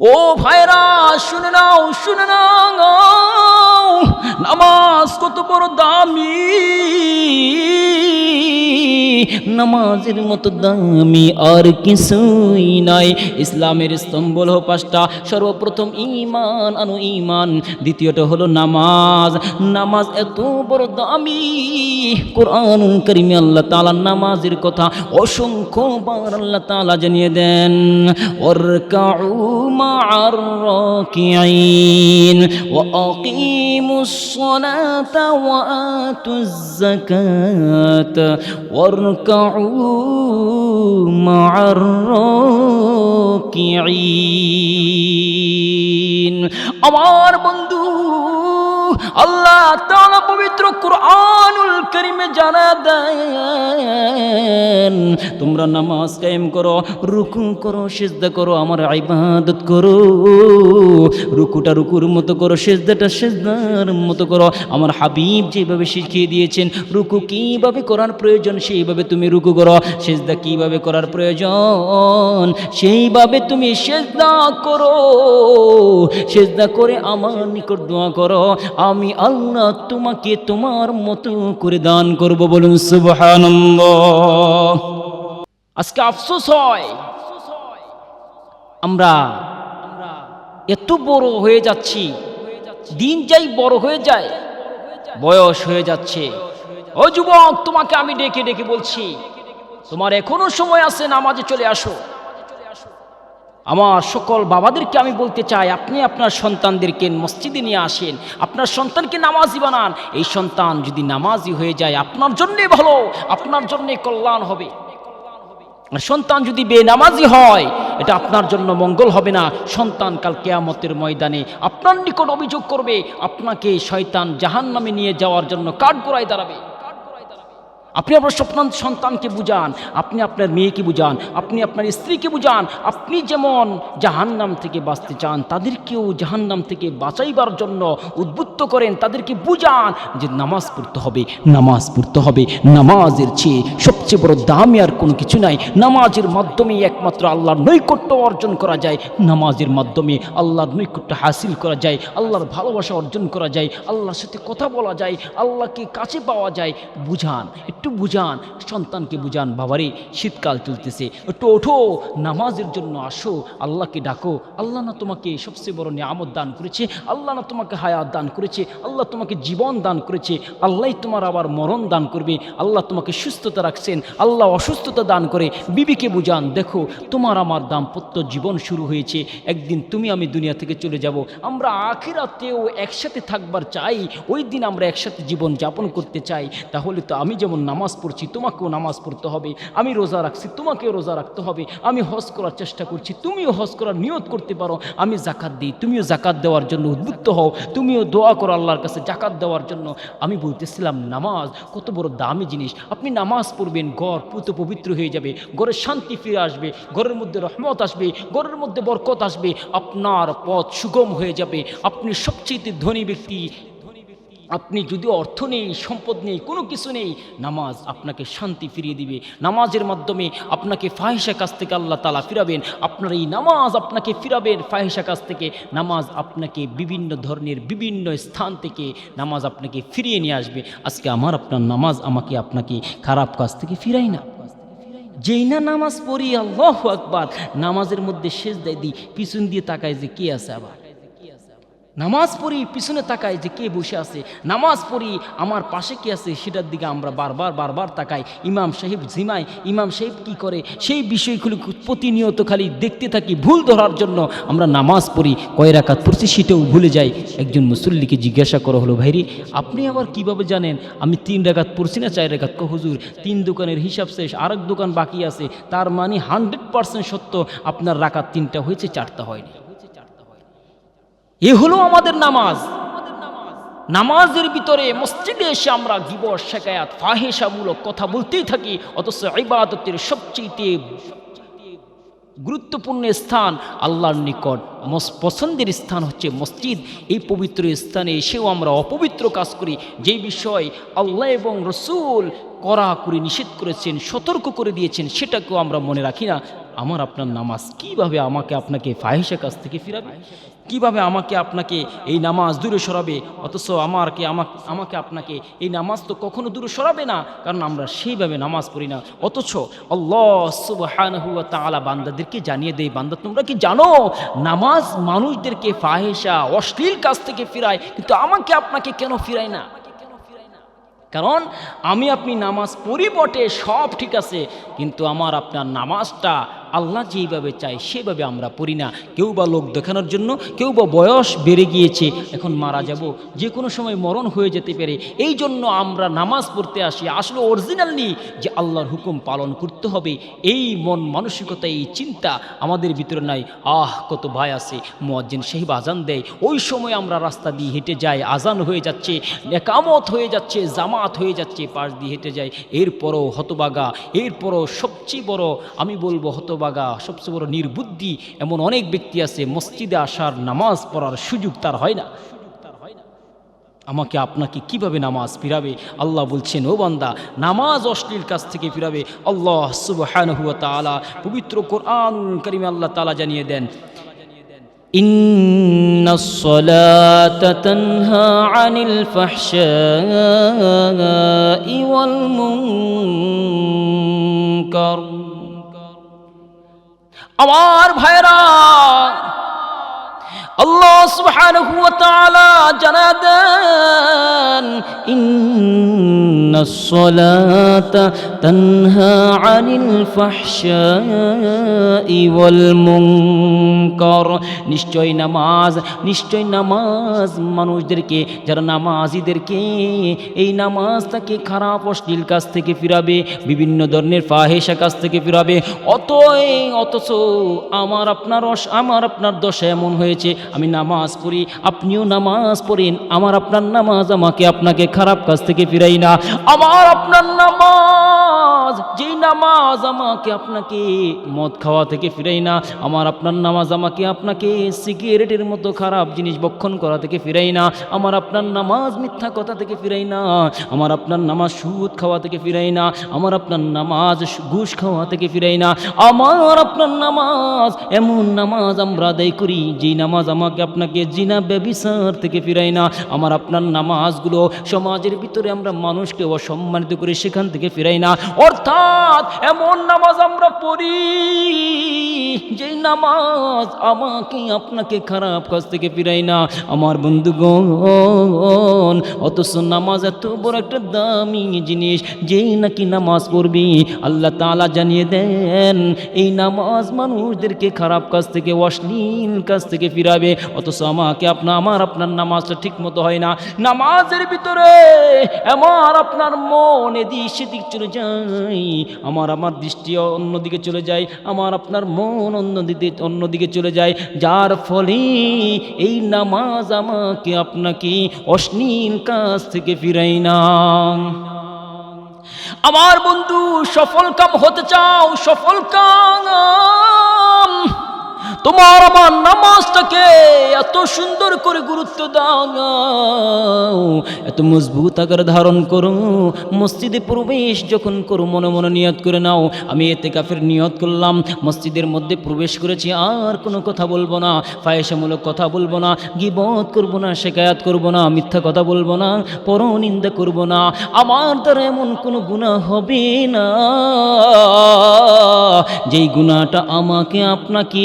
ও ভাইরা শুনে নাও শুনে নাও। নামাজের মতো দামি আর কিছুই নাই। ইসলামের স্তম্ভ হলো পাঁচটা। সর্বপ্রথম ইমান আনো ইমান দ্বিতীয়টা হলো নামাজ। নামাজ এত বড় দামি। কোরআন করিমে আল্লাহ তাআলা নামাজের কথা অসংখ্য বার আল্লাহ তাআলা জানিয়ে দেন ওরকাউ মা'আর রাকিঈন ওয়া আকিমুস সালাতা ওয়া আতুজ যাকাতা আমার বন্ধু আল্লাহ তাআলা পবিত্র কুরআনুল কারীমে জানা দেন, তোমরা নামাজ কায়েম করো, রুকু করো, সিজদা করো, আমার ইবাদত করো। রুকুটা রুকুর মতো করো, সিজদাটা সিজদার মতো করো। আমার হাবিব যেভাবে শিখিয়ে দিয়েছেন, রুকু কীভাবে করার প্রয়োজন, সেইভাবে তুমি রুকু করো। সেজদা কীভাবে করার প্রয়োজন, সেইভাবে তুমি সেজদা করো। সেজদা করে আমার নিকট দোয়া করো। আমি আল্লাহ তোমাকে তোমার মতো করে দান করব বলুন সুবহানাল্লাহ। আজকে আফসোস হয়। আমরা এত বড় হয়ে যাচ্ছি। দিন যাই বড় হয়ে যায়, বয়স হয়ে যাচ্ছে। ও যুবক, তোমাকে আমি ডেকে ডেকে বলছি, তোমার এখনও সময় আছে নামাজে চলে আসো। আমার সকল বাবাদেরকে আমি বলতে চাই, আপনি আপনার সন্তানদেরকে মসজিদে নিয়ে আসেন, আপনার সন্তানকে নামাজি বানান। এই সন্তান যদি নামাজি হয়ে যায়, আপনার জন্যে ভালো, আপনার জন্যে কল্যাণ হবে। আর সন্তান যদি বেনামাজি হয়, এটা আপনার জন্য মঙ্গল হবে না। সন্তান কাল কেয়ামতের ময়দানে আপনার নিকট অভিযোগ করবে, আপনাকে শয়তান জাহান নামে নিয়ে যাওয়ার জন্য কাঠ গোড়ায় দাঁড়াবে। আপনি আপনার স্বপ্ন সন্তানকে বুঝান, আপনি আপনার মেয়েকে বুঝান, আপনি আপনার স্ত্রীকে বুঝান, আপনি যেমন জাহান্নাম থেকে বাঁচতে চান, তাদেরকেও জাহান্নাম থেকে বাঁচাইবার জন্য উদ্বুদ্ধ করেন, তাদেরকে বুঝান যে নামাজ পড়তে হবে, নামাজ পড়তে হবে, নামাজের চেয়ে সবচেয়ে বড় দামি আর কোনো কিছু নাই। নামাজের মাধ্যমে একমাত্র আল্লাহর নৈকট্য অর্জন করা যায়, নামাজের মাধ্যমে আল্লাহর নৈকট্য হাসিল করা যায়, আল্লাহর ভালোবাসা অর্জন করা যায়, আল্লাহর সাথে কথা বলা যায়, আল্লাহকে কাছে পাওয়া যায়, বুঝান, একটু বুঝান, সন্তানকে বুঝান, বাবারে শীতকাল চলতেছে। একটু ওঠো, নামাজের জন্য আসো, আল্লাহকে ডাকো। আল্লাহ না তোমাকে সবচেয়ে বড় নিয়ামত দান করেছে, আল্লাহ না তোমাকে হায়াত দান করেছে, আল্লাহ তোমাকে জীবন দান করেছে আল্লাহ তোমার আবার মরণ দান করবে, আল্লাহ তোমাকে সুস্থতা রাখছেন, আল্লাহ অসুস্থতা দান করে। বিবিকে বুঝান, দেখো, তোমার আমার দাম্পত্য জীবন শুরু হয়েছে, একদিন তুমি আমি দুনিয়া থেকে চলে যাব। আমরা আখিরাতেও একসাথে থাকবার চাই, ওই দিন আমরা একসাথে জীবন যাপন করতে চাই। তাহলে তো আমি যেমন নামাজ পড়ছি, তোমাকেও নামাজ পড়তে হবে, আমি রোজা রাখছি, তোমাকেও রোজা রাখতে হবে, আমি হজ করার চেষ্টা করছি, তুমিও হজ করার নিয়ত করতে পারো, আমি জাকাত দিই, তুমিও জাকাত দেওয়ার জন্য উদ্বুদ্ধ হও, তুমিও দোয়া করো আল্লাহর কাছে জাকাত দেওয়ার জন্য। আমি বলতেছিলাম, নামাজ কত বড় দামি জিনিস, আপনি নামাজ পড়বেন, ঘর পুত পবিত্র হয়ে যাবে ঘরের শান্তি ফিরে আসবে, ঘরের মধ্যে রহমত আসবে, ঘরের মধ্যে বরকত আসবে, আপনার পথ সুগম হয়ে যাবে, আপনি সবচেয়ে ধনী ব্যক্তি আপনি যদি অর্থ নেই, সম্পদ নেই, কোনো কিছু নেই, নামাজ আপনাকে শান্তি ফিরিয়ে দিবে। নামাজের মাধ্যমে আপনাকে ফাহিসা কাছ থেকে আল্লাহ তালা ফিরাবেন। আপনার এই নামাজ আপনাকে ফিরাবেন ফাহিসা কাছ থেকে। নামাজ আপনাকে বিভিন্ন ধরনের, বিভিন্ন স্থান থেকে নামাজ আপনাকে ফিরিয়ে নিয়ে আসবে। আজকে আমার আপনার নামাজ আমাকে আপনাকে খারাপ কাজ থেকে ফিরাই না। যেই না নামাজ পড়ি, আল্লাহ আকবার। নামাজের মধ্যে শেষ দেয় দিই, পিছন দিয়ে তাকায় যে কে আছে আবার? নামাজ পড়ি, পিছনে তাকাই যে কে বসে আছে। নামাজ পড়ি, আমার পাশে কে আছে, সেটার দিকে আমরা বারবার বারবার তাকাই। ইমাম সাহেব জিমাই ইমাম সাহেব কি করে? সেই বিষয়গুলি প্রতিনিয়ত খালি দেখতে থাকি, ভুল ধরার জন্য আমরা নামাজ পড়ি, কয় রাকাত পড়ছি সেটাও ভুলে যাই। একজন মুসল্লিকে জিজ্ঞাসা করা হলো, ভাইরি, আপনি আবার কীভাবে জানেন? আমি তিন রাকাত পড়ছি না, চার রাকাত? হুজুর, তিন দোকানের হিসাব শেষ, আরেক দোকান বাকি আছে। তার মানে হান্ড্রেড পার্সেন্ট সত্য, আপনার রাকাত তিনটা হয়েছে, চারটা হয়নি। এ হলো আমাদের নামাজ। নামাজের ভিতরে মসজিদে এসে আমরা গিবর শেখায়াত ফাহেসামূলক কথা বলতেই থাকি, অথচ ইবাদতের সবচেয়ে গুরুত্বপূর্ণ স্থান আল্লাহর নিকট। পছন্দের স্থান হচ্ছে মসজিদ। এই পবিত্র স্থানে এসেও আমরা অপবিত্র কাজ করি। যে বিষয় আল্লাহ এবং রসুল করে নিষেধ করেছেন, সতর্ক করে দিয়েছেন, সেটাকেও আমরা মনে রাখি না। আমার আপনার নামাজ কীভাবে আমাকে আপনাকে ফাহিসা কাছ থেকে ফিরাবে? কীভাবে আমাকে আপনাকে এই নামাজ দূরে সরাবে? অথচ আমারকে আমাকে আমাকে আপনাকে এই নামাজ তো কখনো দূরে সরাবে না, কারণ আমরা সেইভাবে নামাজ পড়ি না। অথচ আল্লাহ তাআলা বান্দাদেরকে জানিয়ে দেয়, বান্দা তোমরা কি জানো, নামাজ মানুষদেরকে ফাহেসা অশ্লীল কাছ থেকে ফিরায়, কিন্তু আমাকে আপনাকে কেন ফিরায় না? কারণ আমি আপনি নামাজ পড়ি বটে, সব ঠিক আছে, কিন্তু আমার আপনার নামাজটা আল্লাহ যেইভাবে চায়, সেভাবে আমরা পড়ি না। কেউ বা লোক দেখানোর জন্য, কেউ বা বয়স বেড়ে গিয়েছে, এখন মারা যাব, যে কোনো সময় মরণ হয়ে যেতে পারে। এই জন্য আমরা নামাজ পড়তে আসি, আসলে অরিজিনাল অরিজিনালি যে আল্লাহর হুকুম পালন করতে হবে। এই মন মানসিকতা, এই চিন্তা আমাদের ভিতরে নাই। আহ, কত ভাই আছে, মোয়াজ্জিন সাহিব আজান দেয়। ওই সময় আমরা রাস্তা দিয়ে হেঁটে যাই, আজান হয়ে যাচ্ছে একামত হয়ে যাচ্ছে, জামাত হয়ে যাচ্ছে, পাশ দিয়ে হেঁটে যায় এরপরও হতবাগা, এরপরও সবচেয়ে বড়, আমি বলব হতবাগা সবচেয়ে বড় নির্বুদ্ধি এমন অনেক ব্যক্তি আছে মসজিদে আসার নামাজ পড়ার সুযোগ তার হয় না আমাকে আপনাকে কিভাবে নামাজ ফিরাবে আল্লাহ বলছেন ও বান্দা নামাজ অশ্লীল কাছ থেকে ফিরাবে আল্লাহ সুবহানাহু ওয়া তাআলা পবিত্র কোরআন কারিমে আল্লাহ তাআলা জানিয়ে দেন إن الصلاة تنهى عن الفحشاء والمنكر আমার ভাইরা আল্লাহ জানা দেন আনিল নিশ্চয় নামাজ নিশ্চয় নামাজ মানুষদেরকে, যারা নামাজিদেরকে এই নামাজ তাকে খারাপ অশ্লীল কাজ থেকে ফিরাবে, বিভিন্ন ধরনের ফাহেসা কাজ থেকে ফিরাবে অত অথচ আমার আপনার আমার আপনার দশা এমন হয়েছে আমি নামাজ পড়ি, আপনিও নামাজ পড়েন, আমার আপনার নামাজ আমাকে আপনাকে খারাপ কাজ থেকে ফিরাই না। আমার আপনার নামাজ যেই নামাজ আমাকে আপনাকে মদ খাওয়া থেকে ফিরাই না, আমার আপনার নামাজ আমাকে আপনাকে সিগারেটের মতো খারাপ জিনিস বক্ষণ করা থেকে ফিরাই না, আমার আপনার নামাজ মিথ্যা কথা থেকে ফিরাই না, আমার আপনার নামাজ সুদ খাওয়া থেকে ফিরাই না, আমার আপনার নামাজ ঘুষ খাওয়া থেকে ফিরাই না, আমার আপনার নামাজ এমন নামাজ আমরা আদায় করি, যেই নামাজ আমাকে আপনাকে জিনা ব্যবিচার থেকে ফিরাই না, আমার আপনার নামাজগুলো সমাজের ভিতরে আমরা মানুষকে অসম্মানিত করে সেখান থেকে ফিরাই না অর্থাৎ এমন নামাজ আমরা পড়ি, যেই নামাজ আমাকে আপনাকে খারাপ কাজ থেকে ফিরাই না। আমার বন্ধুগণ, অথচ নামাজ এত বড় একটা দামি জিনিস, যেই নাকি নামাজ পড়বি। আল্লাহ তালা জানিয়ে দেন, এই নামাজ মানুষদেরকে খারাপ কাজ থেকে, অশ্লীল কাজ থেকে ফিরাবে। অথচ আমাকে আপনার আমার আপনার নামাজটা ঠিক মতো হয় না। নামাজের ভিতরে আমার আপনার মন এদিক সেদিক চলে যায়। আমার আমার দৃষ্টি অন্যদিকে চলে যায়, আমার আপনার মন অন্যদিকে অন্যদিকে চলে যায়। যার ফলে এই নামাজ আমাকে আপনাকে অশ্লীল কাজ থেকে ফিরাই না। আমার বন্ধু, সফল কাম হতে চাও, সফল কাম তোমার আমার নামাজটাকে এত সুন্দর করে গুরুত্ব দাও এত মজবুত আকার ধারণ করো। মসজিদে প্রবেশ যখন করো, মনে মনে নিয়ত করে নাও। আমি এতে কাফের নিয়ত করলাম। মসজিদের মধ্যে প্রবেশ করেছি, আর কোনো কথা বলব না। ফায়সামূলক কথা বলব না। গিবত করব না শেখায়াত করব না, মিথ্যা কথা বলব না পর নিন্দা করব না। আমার দ্বারা এমন কোনো গুণা হবে না। যেই গুণাটা আমাকে, আপনাকে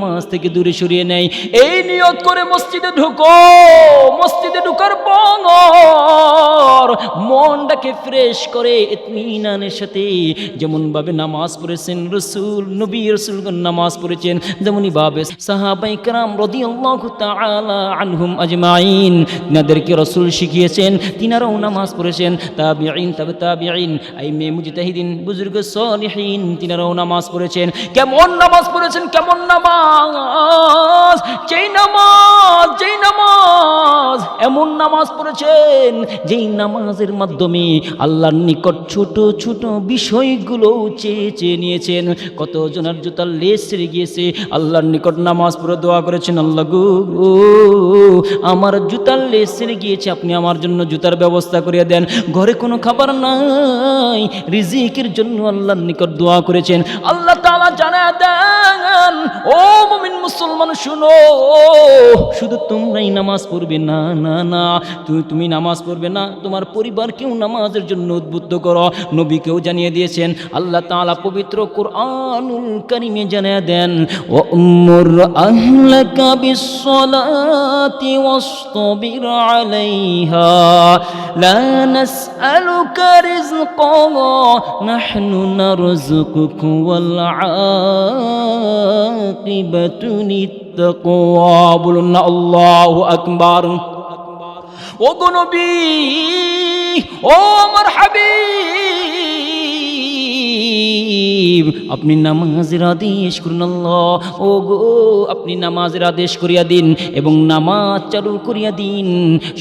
নামাজ থেকে দূরে সরিয়ে নেয়। এই নিয়ত করে মসজিদে ঢুকো, মসজিদে ঢুকার পর মনটাকে ফ্রেশ করে ইতমিনানের সাথে। যেমনভাবে নামাজ পড়েছেন রসুল, নবী রসুলগণ নামাজ পড়েছেন যেমনই ভাবে সাহাবাই কারাম রদিয়াল্লাহু তাআলা আনহুম আজমাইন। তিনাদেরকে রসুল শিখিয়েছেন, তিনারাও নামাজ পড়েছেন। তবে তাবিঈন আই মে মুজতাহিদিন, বুজুর্গ সলিহিন, তিনারাও নামাজ পড়েছেন। কেমন নামাজ পড়েছেন, কেমন নামাজ? যেই নামাজ যেই নামাজ, এমন নামাজ পড়েছেন যেই নামাজের মাধ্যমে আল্লাহর নিকট ছোট ছোট বিষয়গুলো চেয়ে চেয়ে নিয়েছেন। কত জনের জুতার লেস ছেড়ে গিয়েছে? আল্লাহর নিকট নামাজ পড়ে দোয়া করেছেন, আল্লাহ গো আমার জুতার লেস ছেড়ে গিয়েছে, আপনি আমার জন্য জুতার ব্যবস্থা করিয়ে দেন। ঘরে কোনো খাবার নাই, রিজিকের জন্য আল্লাহর নিকট দোয়া করেছেন। আল্লাহ তাআলা জানা দেন, ও মুমিন মুসলমান, শুনো। শুধু তোমরাই নামাজ পড়বে। না না না। তুমি নামাজ পড়বে না। তোমার পরিবারকেও নামাজের জন্য উদ্বুদ্ধ করো। নবীকেও জানিয়ে দিয়েছেন, আল্লাহ পবিত্র কোরআনুল কারিমে জানিয়ে দেন বলুন না আল্লাহু আকবার। ও নবী ও আমার হাবিব আপনি নামাজের আদেশ করুন আল্লাহ। ও গো আপনি নামাজের আদেশ করিয়া দিন এবং নামাজ চালু করিয়া দিন।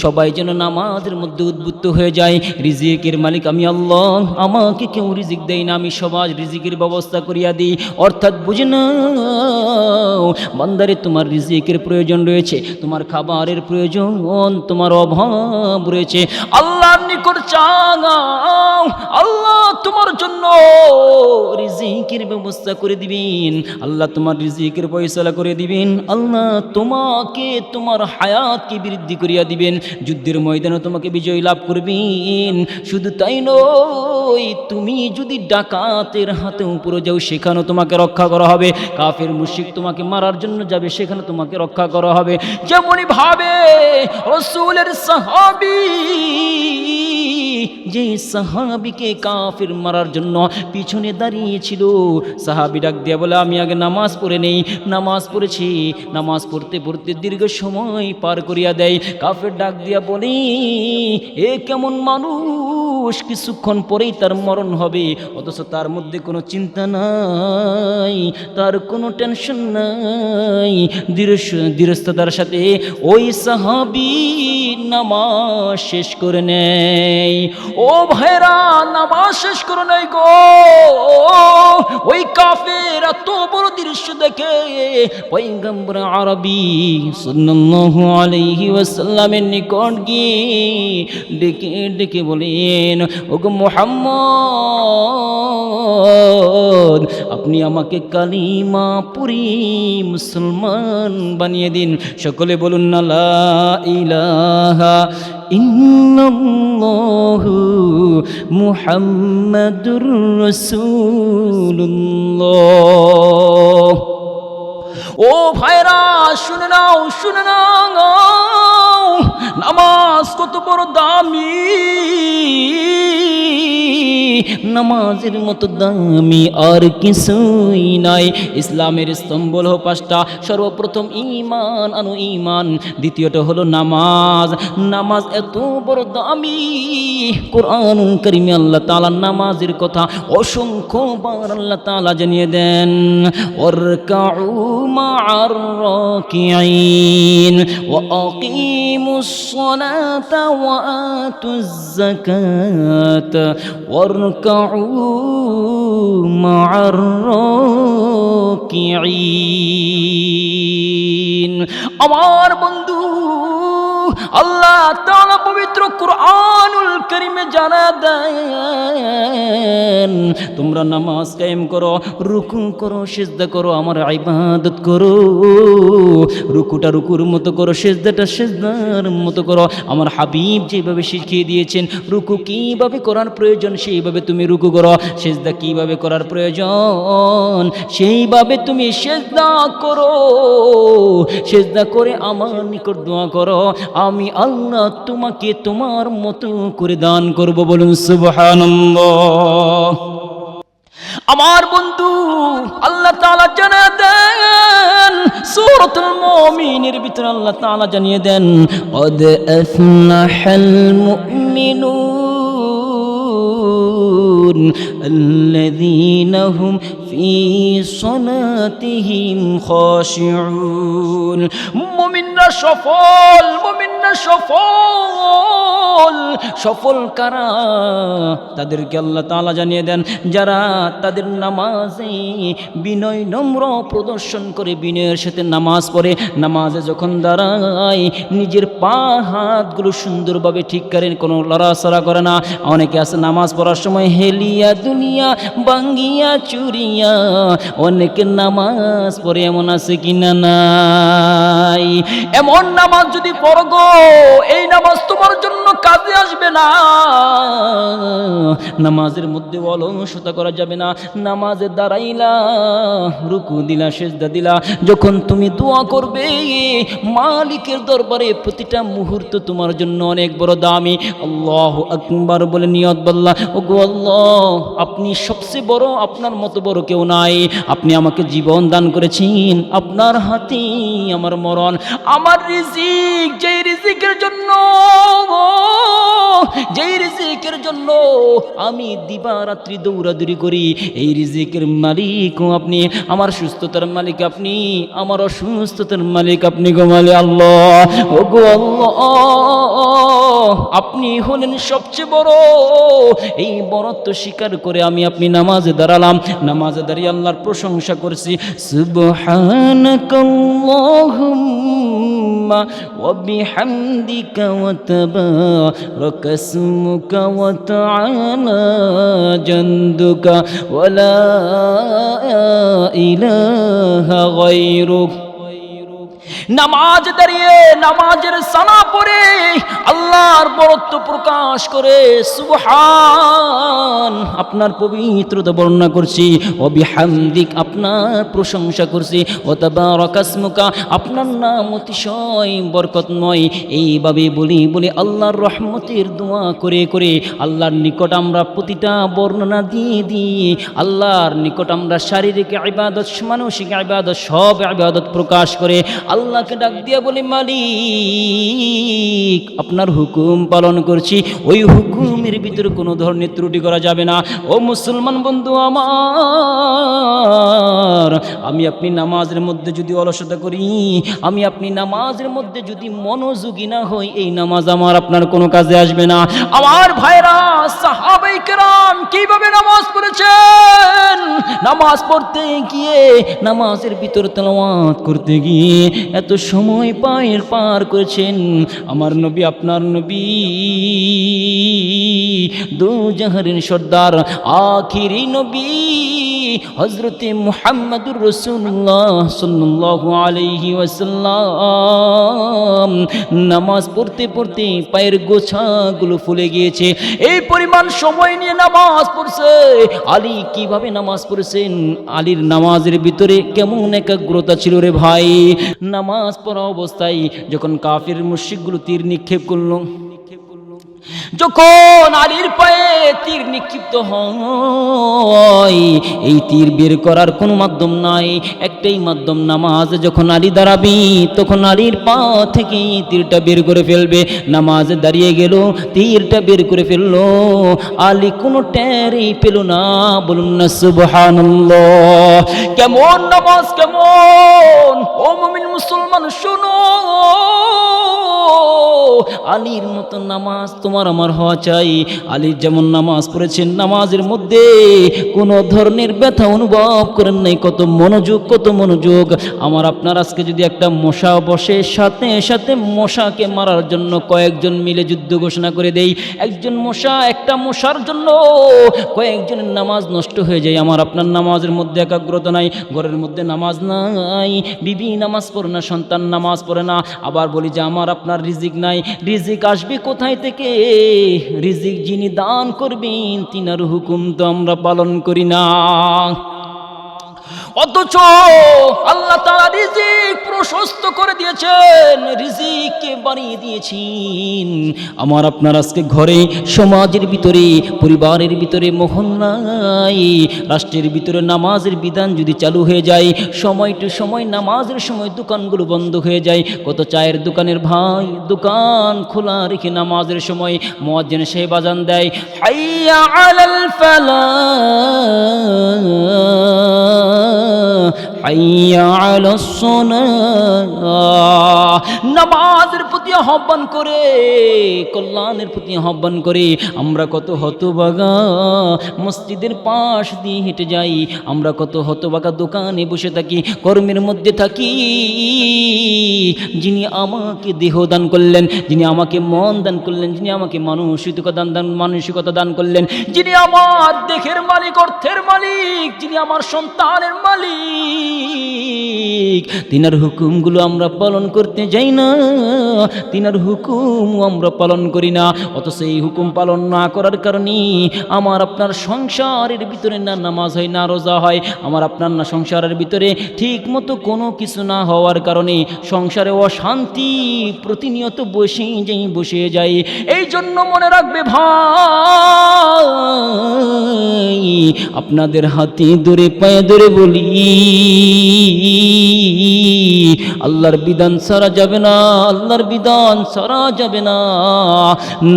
সবাই যেন নামাজের মধ্যে উদ্বুদ্ধ হয়ে যায়। রিজিকের মালিক আমি আল্লাহ, আমাকে কেউ রিজিক দেয় না, আমি সমাজ রিজিকের ব্যবস্থা করিয়া দিই। অর্থাৎ বুঝে নাও, বান্দারে তোমার রিজিকের প্রয়োজন রয়েছে, তোমার খাবারের প্রয়োজন, তোমার অভাব রয়েছে। আল্লাহ নিকট চাও আল্লাহ তোমার জন্য রিজিকের ব্যবস্থা করে দিবেন। আল্লাহ তোমার রিজিকের পয়সালা করে দিবেন। আল্লাহ তোমাকে, তোমার হায়াতকে বৃদ্ধি করিয়া দিবেন। যুদ্ধের ময়দানে তোমাকে বিজয় লাভ করবেন। শুধু তাই নয়, তুমি যদি ডাকাতের হাতে উপরে যাও, সেখানেও তোমাকে রক্ষা করা হবে। কাফের মুশিক তোমাকে মারার জন্য যাবে, সেখানে তোমাকে রক্ষা করা হবে। যেমনই ভাবে, রসুলের সাহাবি যে সাহাবিকে কাফির মারার জন্য পিছনে দাঁড়িয়েছিল সাহাবি ডাক দিয়া বলে, আমি আগে নামাজ পড়ে নেই, নামাজ পড়েছি। নামাজ পড়তে পড়তে দীর্ঘ সময় পার করিয়া দেয়। কাফের ডাক দিয়া বলি, এ কেমন মানুষ? কিছুক্ষণ পরেই তার মরণ হবে, অথচ তার মধ্যে কোনো চিন্তা নাই, তার কোনো টেনশন নাই। দৃঢ়- দৃঢ়স্থতার সাথে ওই সাহাবি নামাজ শেষ করে নেয়। ও ভাইরা নামাজ শেষ করে নেয় গো। ওই কাফের এত বড় দৃশ্য দেখে পয়গম্বর আরবি সাল্লাল্লাহু আলাইহি ওয়াসাল্লামের নিকট গিয়ে ডেকে ডেকে বলেন ওগো মোহাম্মদ, আপনি আমাকে কালিমা পুরি মুসলমান বানিয়ে দিন। সকলে বলুন, না, লা ইলাহা ইল্লাল্লাহু মুহাম্মাদুর রাসূলুল্লাহ। ও ভাইরা, শুনে নাও শুনে নাও। নামাজ কত বড় দামি, নামাজের মতো দামি আর কিছুই নাই। ইসলামের স্তম্ভ হলো পাঁচটা, সর্বপ্রথম ইমান আনো ইমান দ্বিতীয়টা হলো নামাজ। নামাজ এত বড় দামি কোরআন করিমে আল্লাহ তালা নামাজের কথা অসংখ্য বার আল্লাহ তাআলা জানিয়ে দেন ওরকাউ মা'আর রাকিঈন, ওয়া আকিমুস সালাতা ওয়া وآتوا الزكاة واركعوا مع الراكعين আমার বন্ধু আল্লাহ তাআলা পবিত্র কোরআনুল কারীমে জানা দেন, তোমরা নামাজ কায়েম করো, রুকু করো, সিজদা করো, আমার ইবাদত করো। রুকুটা রুকুর মতো করো, সিজদাটা সিজদার মতো করো। আমার হাবিব যেভাবে শিখিয়ে দিয়েছেন, রুকু কীভাবে করার প্রয়োজন, সেইভাবে তুমি রুকু করো। সেজদা কীভাবে করার প্রয়োজন, সেইভাবে তুমি সেজদা করো। সেজদা করে আমার নিকট দোয়া করো, আমি আল্লাহ তোমাকে তোমার মতো করে দান করব বলুন সুবহানাল্লাহ আমার বন্ধু আল্লাহ তাআলা জানা দেন সূরাতুল মুমিনের ভিতরে আল্লাহ তাআলা জানিয়ে দেন قد أفلح المؤمنون الذين هم في صلاتهم خاشعون মুমিনরা সফল মুমিনরা সফল সফল কারা তাদেরকে আল্লাহ তাআলা জানিয়ে দেন যারা তাদের নামাজে বিনয় নম্র প্রদর্শন করে বিনয়ের সাথে নামাজ পড়ে নামাজে যখন দাঁড়ায় নিজের পা হাতগুলো সুন্দরভাবে ঠিক করেন কোনো লড়াচড়া করে না অনেকে আছে নামাজ পড়ার সময় হেলিয়া দুনিয়া বাঙ্গিয়া চুরিয়া দুনিয়া অনেক নামাজ পড়ে এমন আছে কিনা নাই? এমন নামাজ যদি পড়ো গো, এই নামাজ তোমার জন্য কাজে আসবে না। নামাজের মধ্যে অলসতা করা যাবে না। নামাজে দাঁড়াইলা, রুকু দিলা, সেজদা দিলা। যখন তুমি দোয়া করবে, মালিকের দরবারে প্রতিটা মুহূর্ত তোমার জন্য অনেক বড় দামি। আল্লাহ আকবার বলে নিয়ত বল্লা। ও গো আল্লাহ, আপনি সবচেয়ে বড়, আপনার মতো বড় কেউ নাই। আপনি আমাকে জীবন দান করেছেন। আপনার হাতে আমার মরণ। আমার রিজিক যেই রিজিকের জন্য, যেই রিজিকের জন্য আমি দিবারাত্রি দৌড়াদৌড়ি করি, এই রিজিকের মালিকও আপনি, আমার সুস্থতার মালিক আপনি, আমার অসুস্থতার মালিক আপনি গোমালে আল্লাহ। ও গো আল্লাহ, আপনি হলেন সবচেয়ে বড়। এই বরত্ব স্বীকার করে আমি আপনি নামাজে দাঁড়ালাম, নামাজে দাঁড়িয়ে আল্লাহর প্রশংসা করছি সুবহানাকাল্লাহুম্মা ওয়া বিহামদিকা ওয়া তাবারাক ইসমুকা ওয়া তাআলা জানদুকা ওয়া লা ইলাহা গায়রুক নামাজ দাঁড়িয়ে নামাজের সানা পড়ে আল্লাহর বরত্ব প্রকাশ করে, সুবহান। আপনার পবিত্রতা বর্ণনা করছি, অবিহামদিক আপনার প্রশংসা করছি ও তাবারাকাসমুকা আপনার নাম অতিশয় বরকতময়। এইভাবে বলি বলি আল্লাহর রহমতের দোয়া করে করে আল্লাহর নিকট আমরা প্রতিটা বর্ণনা দিয়ে দিয়ে আল্লাহর নিকট আমরা শারীরিক ইবাদত, মানসিক ইবাদত, সব ইবাদত প্রকাশ করে আল্লাহকে ডাক দিয়ে বলি, মালিক, আপনার হুকুম পালন করছি। ওই হুকুমের ভিতরে কোনো ধরনের ত্রুটি করা যাবে না। ও মুসলমান বন্ধু আমার, আমি আপনি নামাজের মধ্যে যদি অলসতা করি, আমি আপনি নামাজের মধ্যে যদি মনোযোগী না হই, এই নামাজ আমার আপনার কোনো কাজে আসবে না। আমার ভাইরা, সাহাবাই কেরাম কীভাবে নামাজ পড়েছেন? নামাজ পড়তে গিয়ে, নামাজের ভিতর তেলাওয়াত করতে গিয়ে, এত সময় পায়ের পার করেছেন। আমার নবী, আপনার নবী। দু সর্দার, আখিরি নবী। হজরতে মুহাম্মদুর রসুল্লাহ সাল্লাল্লাহু আলাইহি ওয়াসাল্লাম। নামাজ পড়তে পড়তে পায়ের গোছাগুলো ফুলে গিয়েছে। এই পরিমাণ সময় নিয়ে নামাজ পড়ছে। আলী কীভাবে নামাজ পড়েছেন? আলীর নামাজের ভিতরে কেমন একাগ্রতা ছিল রে ভাই? নামাজ পড়া অবস্থায় যখন কাফের মুশিকগুলো তীর নিক্ষেপ করল যখন আলীর পায়ে তীর নিক্ষিপ্ত হয়, এই তীর বের করার কোনো মাধ্যম নাই। একটাই মাধ্যম নামাজ, যখন আলী দাঁড়াবি, তখন আলীর পা থেকে তীরটা বের করে ফেলবে। নামাজে দাঁড়িয়ে গেল, তীরটা বের করে ফেলল। আলী কোনো ট্যারই পেল না বলুন না, সুবহানাল্লাহ। কেমন নামাজ, কেমন? ও মুসলমান, শোনো। আলীর মতো নামাজ তোমার আমার হওয়া চাই। আলীর যেমন নামাজ পড়েছেন, নামাজের মধ্যে কোনো ধরনের ব্যথা অনুভব করেন নাই। কত মনোযোগ কত মনোযোগ। আমার আপনার আজকে যদি একটা মশা বসে, সাথে সাথে মশাকে মারার জন্য কয়েকজন মিলে যুদ্ধ ঘোষণা করে দেই। একজন মশা একটা মশার জন্য কয়েকজনের নামাজ নষ্ট হয়ে যায়। আমার আপনার নামাজের মধ্যে একাগ্রতা নাই, ঘরের মধ্যে নামাজ নাই। বিবি নামাজ পড়ে না, সন্তান নামাজ পড়ে না। আবার বলি যে, আমার আপনার রিজিক নাই, রিজিক আসবে কোথায় থেকে? রিজিক যিনি দান করবেন, তিনার হুকুম তো আমরা পালন করি না। অথচ আল্লাহ তারা রিজিক প্রশস্ত করে দিয়েছেন, রিজিককে বানিয়ে দিয়েছেন। আমার আপনার আজকে ঘরে, সমাজের ভিতরে, পরিবারের ভিতরে মহল্লায় রাষ্ট্রের ভিতরে নামাজের বিধান যদি চালু হয়ে যায়, সময় টু সময় নামাজের সময় দোকানগুলো বন্ধ হয়ে যায়, কত চায়ের দোকানের ভাই দোকান খোলা রেখে নামাজের সময় মোয়াজ্জেন সে বাজান দেয়, হাইয়া আলাল সালাহ নামাজের প্রতি আহ্বান করে, কল্যাণের প্রতি আহ্বান করে, আমরা কত হতবাগা। মসজিদের পাশ দিয়ে হেঁটে যাই, আমরা কত হতবাগা দোকানে বসে থাকি, কর্মের মধ্যে থাকি। যিনি আমাকে দেহ দান করলেন, যিনি আমাকে মন দান করলেন, যিনি আমাকে মানসিকতা দান দান, মানসিকতা দান করলেন, যিনি আমার দেহের মালিক, অর্থের মালিক, যিনি আমার সন্তানের মালিক। তিনার হুকুমগুলো আমরা পালন করতে যাই না। তিনার হুকুম আমরা পালন করি না। অথচ এই হুকুম পালন না করার কারণে আমার আপনার সংসারের ভিতরে না নামাজ হয়, না রোজা হয়। আমার আপনার না সংসারের ভিতরে ঠিক মতো কোনো কিছু না হওয়ার কারণে সংসারে অশান্তি প্রতিনিয়ত বসে যাই বসে যাই। এই জন্য মনে রাখবে ভাই, আপনাদের হাতে ধরে পায়ে ধরে বলি। আল্লাহর বিধান সারা যাবে না, আল্লাহর বিধান সারা যাবে না।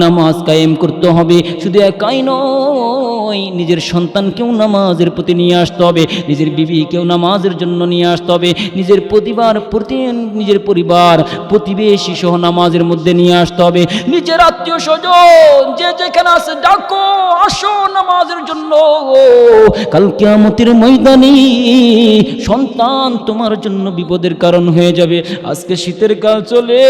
নামাজ কায়েম করতে হবে, শুধু একাই নয়, নিজের সন্তানকেও নামাজের প্রতি নিয়ে আসতে হবে, নিজের বিবিকেও নামাজের জন্য নিয়ে আসতে হবে, নিজের পরিবার, প্রতি, নিজের পরিবার, প্রতিবেশী সহ নামাজের মধ্যে নিয়ে আসতে হবে, নিজের আত্মীয় স্বজন, যে যেখানে আছে, ডাকো, আসো নামাজের জন্য। কাল কিয়ামতের ময়দানে সন্তান তোমার জন্য বিপদের কারণ হয়ে যাবে। আজকে শীতের কাল চলে,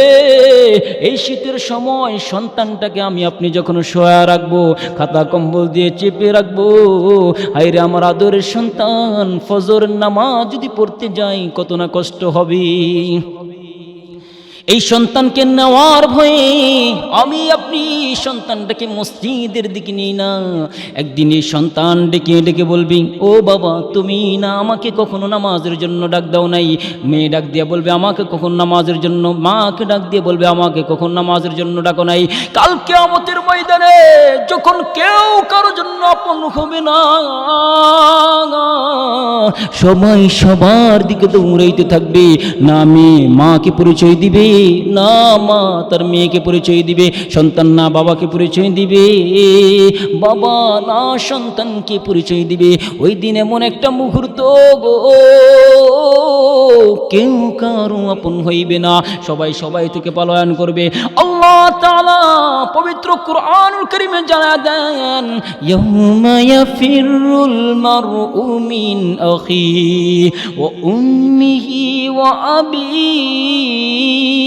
এই শীতের সময় সন্তানটাকে আমি আপনি যখন সয়া রাখব, খাতা কম্বল দিয়ে চেপে রাখব হাইরে আমার আদরের সন্তান ফজর নামা যদি পড়তে যাই, কত না কষ্ট হবে। এই সন্তানকে নেওয়ার ভয়ে আমি আপনি সন্তানটাকে মসজিদের দিকে নিই না। একদিন এই সন্তান ডেকে ডেকে বলবি, ও বাবা, তুমি না আমাকে কখনো নামাজের জন্য ডাক দাও নাই? মেয়ে ডাক দিয়ে বলবে, আমাকে কখন নামাজের জন্য, মাকে ডাক দিয়ে বলবে, আমাকে কখন নামাজের জন্য ডাকো নাই। কালকে আমাদের ময়দানে যখন কেউ কারও জন্য আপন হবে না সবাই সবার দিকে দৌড়াইতে থাকবে। না মেয়ে মাকে পরিচয় দিবে না মা তার মেয়েকে পরিচয় দিবে, সন্তান না বাবাকে পরিচয় দিবে। বাবা না সন্তানকে পরিচয় দিবে। ওই দিন এমন একটা মুহূর্ত গো। কেউ কারও আপন হইবে না। সবাই সবাই থেকে পালয়ন করবে। আল্লাহ তাআলা পবিত্র কুরআনুল কারীমে জানা দেন, ইয়াউমা ইয়াফিরুল মারউ মিন আখি ওয়া উম্মিহি ওয়া আবিহি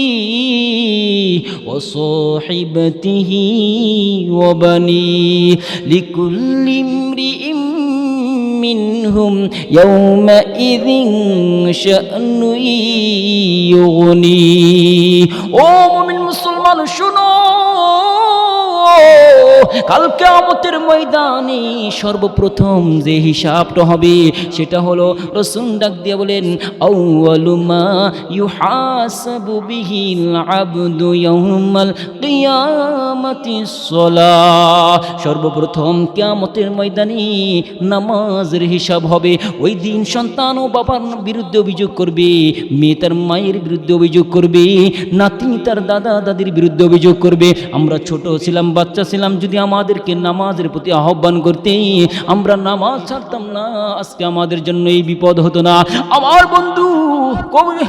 ওয়া সাহিবাতিহি ওয়া বানি লিকুল্লি ইমরিইম منهم يومئذ شأن يغني ও মুমিন মুসলমান শুনো কালকে আমতের ময়দানে সর্বপ্রথম যে হিসাবটা হবে, সেটা হলো রসুন ডাক দিয়ে বলেন আউয়ালুমা ইউহাসাবু বিহিল সর্বপ্রথম কিয়ামতের ময়দানে নামাজের হিসাব হবে। ওই দিন সন্তান ও বাবার বিরুদ্ধে অভিযোগ করবে, মেয়ে তার মায়ের বিরুদ্ধে অভিযোগ করবে, নাতি তার দাদা দাদির বিরুদ্ধে অভিযোগ করবে। আমরা ছোট ছিলাম, বাচ্চা ছিলাম যদি আমাদেরকে নামাজের প্রতি আহ্বান করতে আমরা নামাজ ছাড়তাম না, আজকে আমাদের জন্য এই বিপদ হতো না। আমার বন্ধু কবে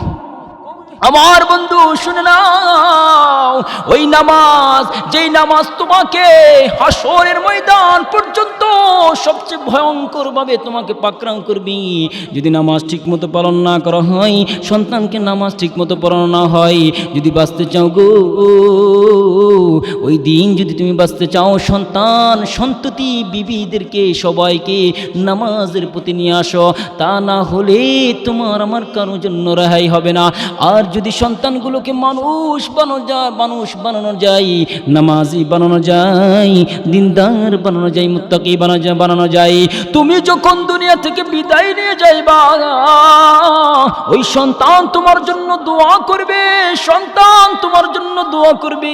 আমার বন্ধু, শুনে নাও, ওই নামাজ, যেই নামাজ তোমাকে হাসরের ময়দান পর্যন্ত সবচেয়ে ভয়ঙ্কর ভাবে তোমাকে পাকরাম করবি। যদি নামাজ ঠিকমতো পালন না করা হয়, সন্তানকে নামাজ ঠিকমতো পড়ানো না হয়, যদি বাঁচতে চাও গো ওই দিন যদি তুমি বাঁচতে চাও, সন্তান, সন্ততি, বিবিদেরকে সবাইকে নামাজের প্রতি নিয়ে আসো। তা না হলে তোমার আমার কারোর জন্য রেহাই হবে না। আর যদি সন্তানগুলোকে মানুষ বানানো যায়, মানুষ বানানো যায়, নামাজি বানানো যায়, দিনদার বানানো যায়, মুত্তাকি বানানো যায় বানানো যায়, তুমি যখন দুনিয়া থেকে বিদায় নিয়ে যাইবা, ওই সন্তান তোমার জন্য দোয়া করবে, সন্তান তোমার জন্য দোয়া করবে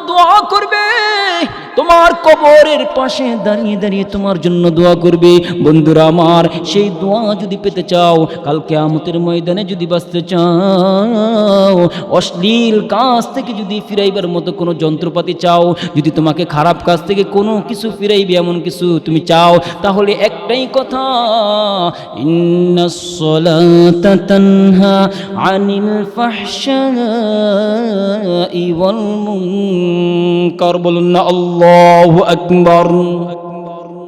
করবে। তোমার কবরের পাশে দাঁড়িয়ে দাঁড়িয়ে তোমার জন্য দোয়া করবে। বন্ধুরা আমার, সেই দোয়া যদি পেতে চাও কালকে আমতের ময়দানে যদি বাঁচতে চাও, অশ্লীল কাজ থেকে যদি ফিরাইবার মতো কোনো যন্ত্রপাতি চাও, যদি তোমাকে খারাপ কাজ থেকে কোনো কিছু ফিরাইবে এমন কিছু তুমি চাও, তাহলে একটাই কথা ইন্নাসসালাতা তানহা আনিল মুনকার। বলুন না আল্লাহু। আকবার